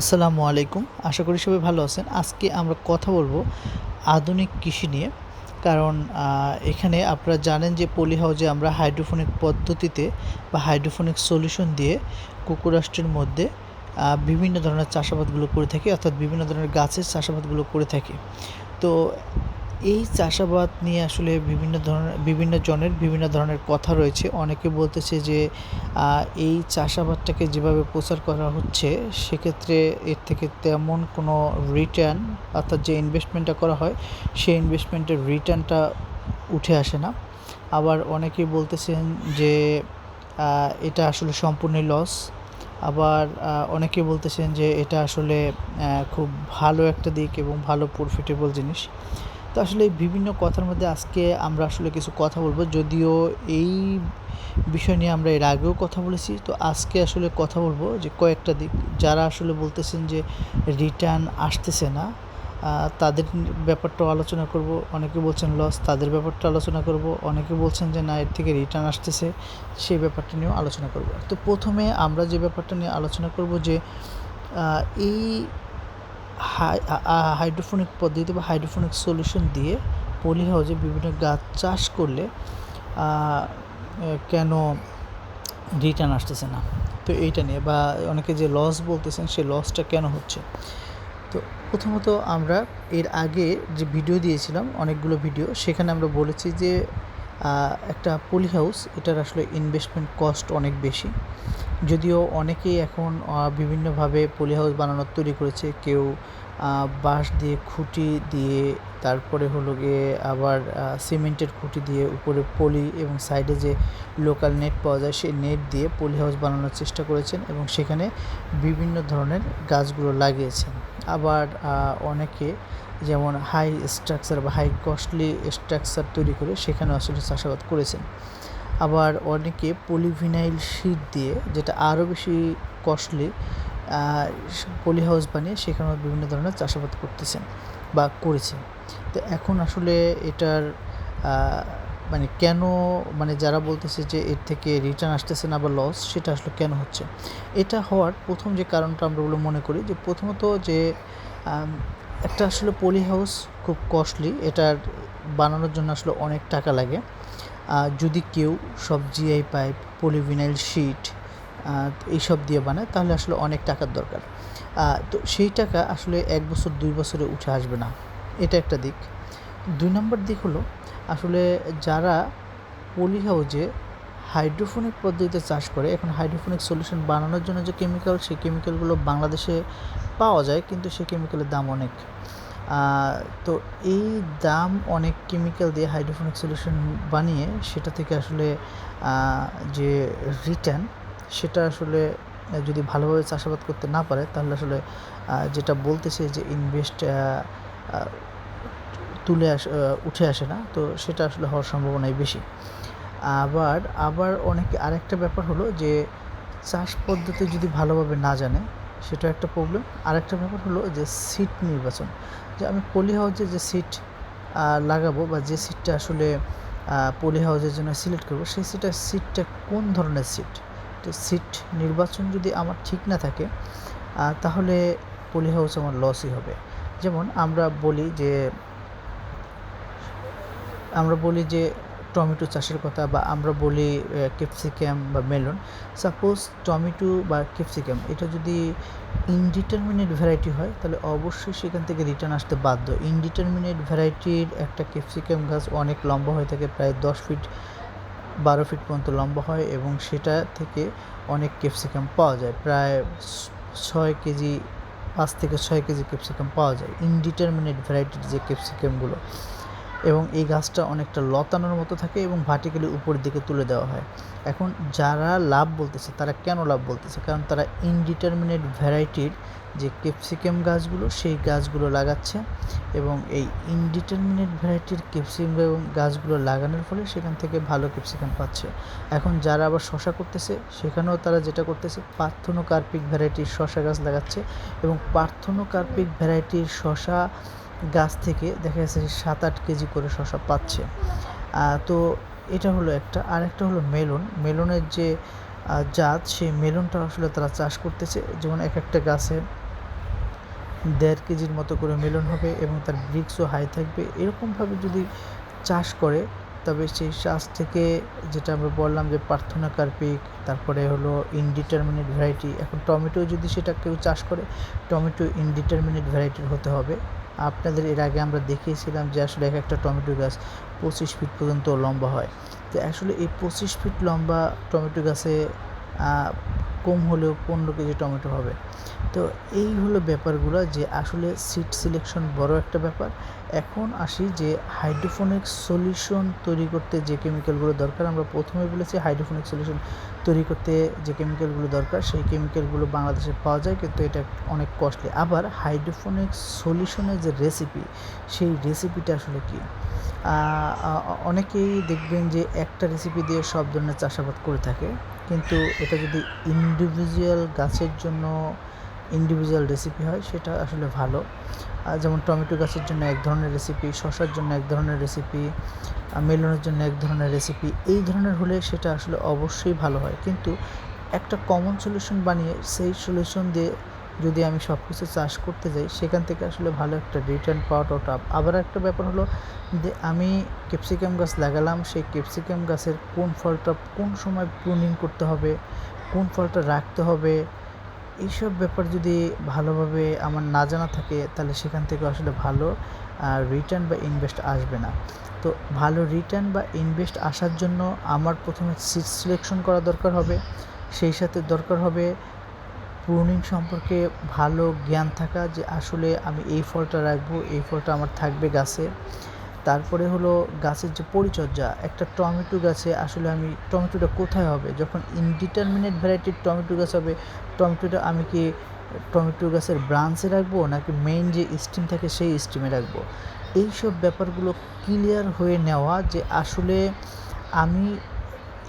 আসসালামু আলাইকুম। আশা করি সবাই ভালো আছেন। আজকে আমরা কথা বলব আধুনিক কৃষি নিয়ে। কারণ এখানে আপনারা জানেন যে পলি হাউজে আমরা হাইড্রোফোনিক পদ্ধতিতে বা হাইড্রোফোনিক সলিউশন দিয়ে কুকুরাষ্ট্রের মধ্যে বিভিন্ন ধরনের চাষাবাদগুলো করে থাকি, অর্থাৎ বিভিন্ন ধরনের গাছের চাষাবাদগুলো করে থাকি। তো এই চাষাবাদ নিয়ে আসলে বিভিন্ন ধরনের, বিভিন্ন জনের বিভিন্ন ধরনের কথা রয়েছে। অনেকে বলতেছে যে এই চাষাবাদটাকে যেভাবে প্রচার করা হচ্ছে, সেক্ষেত্রে এর থেকে তেমন কোনো রিটার্ন অর্থাৎ যে ইনভেস্টমেন্টটা করা হয়, সেই ইনভেস্টমেন্টের রিটার্নটা উঠে আসে না। আবার অনেকেই বলতেছেন যে এটা আসলে সম্পূর্ণই লস আবার অনেকে বলতেছেন যে, এটা আসলে খুব ভালো একটা দিক এবং ভালো প্রফিটেবল জিনিস। তো আসলে বিভিন্ন কথার মধ্যে আজকে আমরা আসলে কিছু কথা বলব। যদিও এই বিষয় নিয়ে আমরা এর আগেও কথা বলেছি। তো আজকে আসলে কথা বলব যে কয়েকটা দিক। যারা আসলে বলতেছেন যে রিটার্ন আসতেছে না তাদের ব্যাপারটাও আলোচনা করব। অনেকে বলছেন লস তাদের ব্যাপারটা আলোচনা করব। অনেকে বলছেন যে না, এর থেকে রিটার্ন আসতেছে। সেই ব্যাপারটা নিয়েও আলোচনা করব। তো প্রথমে আমরা যে ব্যাপারটা নিয়ে আলোচনা করব যে এই হাইড্রোফোনিক পদ্ধতি বা হাইড্রোফোনিক সলিউশন দিয়ে পলি হাউজে বিভিন্ন গাছ চাষ করলে কেন রিটার্ন আসতেছে না? তো এইটা নিয়ে বা অনেকে যে লস বলতেছেন, সেই লসটা কেন হচ্ছে? তো প্রথমত আমরা এর আগে যে ভিডিও দিয়েছিলাম, অনেকগুলো ভিডিও সেখানে আমরা বলেছি যে একটা পলি হাউস, এটার আসলে ইনভেস্টমেন্ট কস্ট অনেক বেশি। যদিও অনেকেই এখন বিভিন্নভাবে পলি হাউস বানানোর তৈরি করেছে। কেউ বাঁশ দিয়ে খুঁটি দিয়ে, তারপরে হলো গিয়ে আবার সিমেন্টের খুঁটি দিয়ে উপরে পলি এবং সাইডে যে লোকাল নেট পাওয়া যায়, সেই নেট দিয়ে পলি হাউস বানানোর চেষ্টা করেছেন এবং সেখানে বিভিন্ন ধরনের গাছগুলো লাগিয়েছেন। আবার অনেকে যেমন হাই স্ট্রাকচার বা হাই কস্টলি স্ট্রাকচার তৈরি করে সেখানে আসলে চাষাবাদ করেছেন। আবার অনেকে পলিভিনাইল শীট দিয়ে, যেটা আরও বেশি কস্টলি পলি হাউস বানিয়ে সেখানেও বিভিন্ন ধরনের চাষাবাদ করতেছেন বা করেছেন। তো এখন আসলে এটার মানে কেন মানে যারা বলতেছে যে এর থেকে রিটার্ন আসতেছে না বা লস সেটা আসলে কেন হচ্ছে? এটা হওয়ার প্রথম যে কারণটা আমরা বলে মনে করি যে প্রথমত যে একটা আসলে পলি হাউস খুব কস্টলি এটার বানানোর জন্য আসলে অনেক টাকা লাগে। যদি কেউ সব জিআই পাইপ পলিভিনাইল শিট এইসব দিয়ে বানায়, তাহলে আসলে অনেক টাকার দরকার। তো সেই টাকা আসলে এক বছর, দুই বছরে উঠে আসবে না। এটা একটা দিক। দুই নম্বর দিক হলো, আসলে যারা পলি হাউজে হাইড্রোফোনিক পদ্ধতিতে চাষ করে, এখন হাইড্রোফোনিক সলিউশন বানানোর জন্য যে কেমিক্যাল, সেই কেমিক্যালগুলো বাংলাদেশে পাওয়া যায়, কিন্তু সেই কেমিক্যালের দাম অনেক। তো এই দাম অনেক কেমিক্যাল দিয়ে হাইড্রোফোনিক সলিউশন বানিয়ে, সেটা থেকে আসলে যে রিটার্ন সেটা আসলে যদি ভালোভাবে চাষাবাদ করতে না পারে, তাহলে আসলে যেটা বলতেছে যে ইনভেস্ট তুলে আস উঠে আসে না, তো সেটা আসলে হওয়ার সম্ভাবনাই বেশি। আবার আবার অনেকে, আরেকটা ব্যাপার হলো যে চাষ পদ্ধতি যদি ভালোভাবে না জানে সেটা একটা প্রবলেম আরেকটা ব্যাপার হলো যে সিট নির্বাচন। যে আমি পলি হাউসে যে সিট লাগাবো বা যে সিটটা আসলে পলি হাউসের জন্য সিলেক্ট করব, সেই সিটটা সিটটা কোন ধরনের সিট সিট নির্বাচন যদি আমার ঠিক না থাকে তাহলে পলি হাউস আমার লসই হবে। যেমন আমরা বলি যে, আমরা বলি যে টমেটো চাষের কথা বা আমরা বলি ক্যাপসিকাম বা মেলন সাপোজ টমেটো বা ক্যাপসিকাম এটা যদি ইনডিটারমিনেট ভ্যারাইটি হয়, তাহলে অবশ্যই সেখান থেকে রিটার্ন আসতে বাধ্য। ইনডিটারমিনেট ভ্যারাইটির একটা ক্যাপসিকাম গাছ অনেক লম্বা হয়ে থাকে, প্রায় দশ ফিট বারো ফিট পর্যন্ত লম্বা হয় এবং সেটা থেকে অনেক ক্যাপসিকাম পাওয়া যায়। প্রায় ছয় কেজি, পাঁচ থেকে ছয় কেজি ক্যাপসিকাম পাওয়া যায়। ইনডিটারমিনেট ভ্যারাইটির যে ক্যাপসিকামগুলো এবং এই গাছটা অনেকটা লতানোর মতো থাকে এবং ভার্টিক্যালি উপরের দিকে তুলে দেওয়া হয়। এখন যারা লাভ বলতেছে, তারা কেন লাভ বলতেছে? কারণ তারা ইনডিটারমিনেট ভ্যারাইটির যে ক্যাপসিকাম গাছগুলো, সেই গাছগুলো লাগাচ্ছে এবং এই ইনডিটারমিনেট ভ্যারাইটির ক্যাপসিকাম গাছগুলো লাগানোর ফলে সেখান থেকে ভালো ক্যাপসিকাম পাচ্ছে। এখন যারা আবার শশা করতেছে, সেখানেও তারা যেটা করতেছে, পার্থনোকার্পিক ভ্যারাইটির শশা গাছ লাগাচ্ছে এবং পার্থনোকার্পিক ভ্যারাইটির শশা গাছ থেকে দেখা যাচ্ছে সাত আট কেজি করে শশা পাচ্ছে। তো এটা হলো একটা। আর একটা হলো মেলন। মেলনের যে জাত, সেই মেলনটা আসলে তারা চাষ করতেছে। যেমন এক একটা গাছে দেড় কেজির মতো করে মেলন হবে এবং তার ব্রিক্সও হাই থাকবে। এরকমভাবে যদি চাষ করে, তবে সেই চাষ থেকে যেটা আমরা বললাম যে প্রার্থনা কার্পিক, তারপরে হলো ইনডিটারমিনেট ভ্যারাইটি এখন টমেটো যদি সেটা কেউ চাষ করে, টমেটো ইনডিটারমিনেট ভ্যারাইটির হতে হবে। আপনাদের এর আগে আমরা দেখিয়েছিলাম যে আসলে এক একটা টমেটো গাছ পঁচিশ ফিট পর্যন্ত লম্বা হয়। তো আসলে এই পঁচিশ ফিট লম্বা টমেটো গাছে কম হলেও পনেরো কেজি টমেটো হবে। তো এই হলো ব্যাপারগুলো যে আসলে সিট সিলেকশন বড় একটা ব্যাপার। এখন আসি যে হাইড্রোফোনিক সলিউশন তৈরি করতে যে কেমিক্যালগুলো দরকার, আমরা প্রথমে বলেছি হাইড্রোফোনিক সলিউশন তৈরি করতে যে কেমিক্যালগুলো দরকার, সেই কেমিক্যালগুলো বাংলাদেশে পাওয়া যায়, কিন্তু এটা অনেক কস্টলি আবার হাইড্রোফোনিক সলিউশনের যে রেসিপি সেই রেসিপিটা আসলে কী? অনেকেই দেখবেন যে একটা রেসিপি দিয়ে সব ধরনের চাষাবাদ করে থাকে। কিন্তু এটা যদি ইন্ডিভিজুয়াল গাছের জন্য ইন্ডিভিজুয়াল রেসিপি হয়, সেটা আসলে ভালো। যেমন টমেটো গাছের জন্য এক ধরনের রেসিপি শশার জন্য এক ধরনের রেসিপি মেলনের জন্য এক ধরনের রেসিপি এই ধরনের হলে সেটা আসলে অবশ্যই ভালো হয়। কিন্তু একটা কমন সলিউশন বানিয়ে সেই সলিউশন দিয়ে যদি আমি সব কিছু চাষ করতে যাই, সেখান থেকে আসলে ভালো একটা রিটার্ন পাওয়াটাও টাফ আবার একটা ব্যাপার হলো যে আমি ক্যাপসিকাম গাছ লাগালাম, সেই ক্যাপসিকাম গাছের কোন ফলটা কোন সময় প্রুনিং করতে হবে, কোন ফলটা রাখতে হবে, এইসব ব্যাপার যদি ভালোভাবে আমার না জানা থাকে, তাহলে সেখান থেকে আসলে ভালো রিটার্ন বা ইনভেস্ট আসবে না। তো ভালো রিটার্ন বা ইনভেস্ট আসার জন্য আমার প্রথমে সিট সিলেকশন করা দরকার হবে, সেই সাথে দরকার হবে প্রুনিং সম্পর্কে ভালো জ্ঞান থাকা যে আসলে আমি এই ফলটা রাখব, এই ফলটা আমার থাকবে গাছে। তারপরে হলো গাছের যে পরিচর্যা, একটা টমেটো গাছে আসলে আমি, টমেটোটা কোথায় হবে? যখন ইনডিটারমিনেট ভ্যারাইটির টমেটো গাছ হবে, টমেটোটা আমি কি টমেটো গাছের ব্রাঞ্চে রাখব নাকি মেইন যে স্টিম থাকে সেই স্টিমে রাখব? এইসব ব্যাপারগুলো ক্লিয়ার হয়ে নেওয়া যে আসলে আমি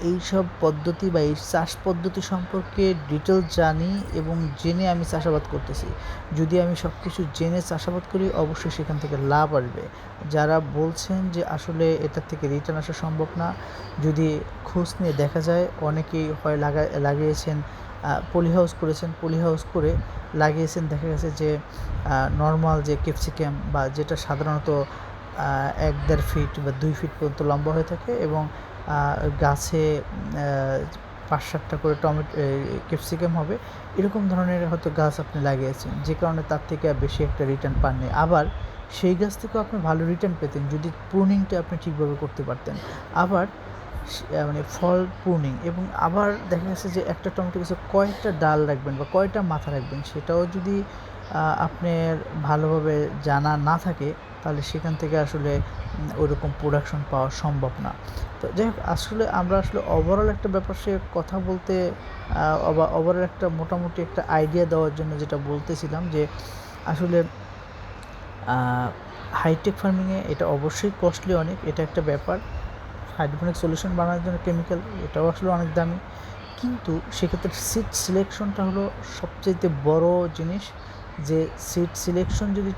এই সব পদ্ধতি বা এই চাষ পদ্ধতি সম্পর্কে ডিটেলস জানি এবং জেনে আমি চাষাবাদ করতেছি। যদি আমি সব কিছু জেনে চাষাবাদ করি, অবশ্যই সেখান থেকে লাভ আসবে। যারা বলছেন যে আসলে এটার থেকে রিটার্ন আসা সম্ভব না, যদি খোঁজ নিয়ে দেখা যায়, অনেকেই হয় লাগা, লাগিয়েছেন পলি হাউস করেছেন পলি হাউস করে লাগিয়েছেন, দেখা গেছে যে নর্মাল যে ক্যাপসিকাম বা যেটা সাধারণত এক দেড় ফিট বা দুই ফিট পর্যন্ত লম্বা হয়ে থাকে এবং গাছে পাঁচ সাতটা করে টমেটো ক্যাপসিকাম হবে, এরকম ধরনের হয়তো গাছ আপনি লাগিয়েছেন, যে কারণে তার থেকে আর বেশি একটা রিটার্ন পাননি। আবার সেই গাছ থেকেও আপনি ভালো রিটার্ন পেতেন, যদি প্রুনিংটা আপনি ঠিকভাবে করতে পারতেন। আবার মানে ফল প্রুনিং এবং আবার দেখা গেছে যে একটা টমেটো গাছে কয়টা ডাল রাখবেন বা কয়টা মাথা রাখবেন, সেটাও যদি আপনার ভালোভাবে জানা না থাকে তাহলে সেখান থেকে আসলে ওইরকম প্রোডাকশন পাওয়া সম্ভব না। তো যাই হোক, আসলে আমরা আসলে ওভারঅল একটা ব্যাপার সে কথা বলতে বা ওভারঅল একটা মোটামুটি একটা আইডিয়া দেওয়ার জন্য যেটা বলতেছিলাম যে, আসলে হাইটেক ফার্মিংয়ে এটা অবশ্যই কস্টলি অনেক, এটা একটা ব্যাপার। হাইড্রোফোনিক সলিউশন বানানোর জন্য কেমিক্যাল এটাও আসলে অনেক দামি। কিন্তু সেক্ষেত্রে সিট সিলেকশনটা হলো সবচেয়ে বড় জিনিস, যে সিট সিলেকশন যদি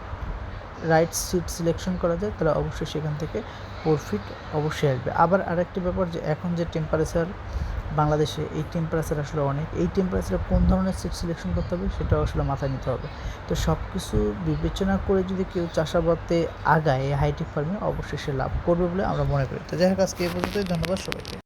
রাইট সিট সিলেকশন করা যায়, তাহলে অবশ্যই সেখান থেকে প্রফিট অবশ্যই আসবে। আবার আরেকটি ব্যাপার যে এখন যে টেম্পারেচার বাংলাদেশে, এই টেম্পারেচার আসলে অনেক। এই টেম্পারেচারে কোন ধরনের সিট সিলেকশন করতে হবে, সেটাও আসলে মাথায় নিতে হবে। তো সব কিছু বিবেচনা করে যদি কেউ চাষাবাদে আগায় হাইটেক ফার্মে অবশ্যই সে লাভ করবে বলে আমরা মনে করি। তো যাই হোক, আজকে এই পর্যন্তই। ধন্যবাদ সবাইকে।